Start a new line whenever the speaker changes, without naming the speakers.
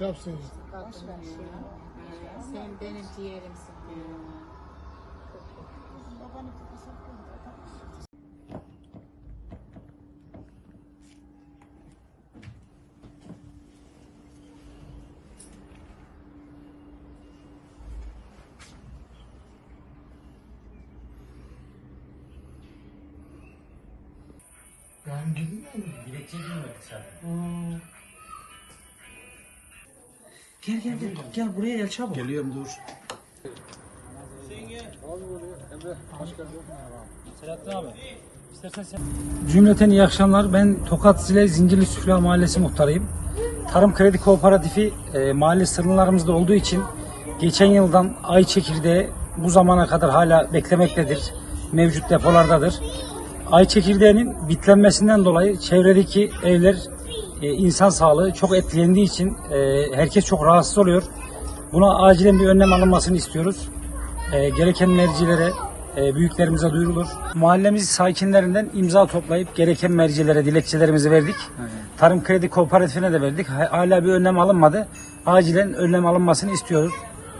şey yapsın işte.
Boş ver şey. Sen benim ciğerimsin.
Ben gitmiyorum.
Dilekçe girmedik zaten.
Gel gel gel. Gel buraya gel çabuk.
Geliyorum dur.
Cümleten iyi akşamlar. Ben Tokat Zile Zincirli Süfla Mahallesi muhtarıyım. Tarım Kredi Kooperatifi e, mahalle sınırlarımızda olduğu için geçen yıldan ay çekirdeği bu zamana kadar hala beklemektedir. Mevcut depolardadır. Ay çekirdeğinin bitlenmesinden dolayı çevredeki evler e, insan sağlığı çok etkilendiği için e, herkes çok rahatsız oluyor. Buna acilen bir önlem alınmasını istiyoruz. E, gereken mercilere, e, büyüklerimize duyurulur. Mahallemiz sakinlerinden imza toplayıp gereken mercilere dilekçelerimizi verdik. Tarım Kredi Kooperatifine de verdik. Ha- Hala bir önlem alınmadı. Acilen önlem alınmasını istiyoruz.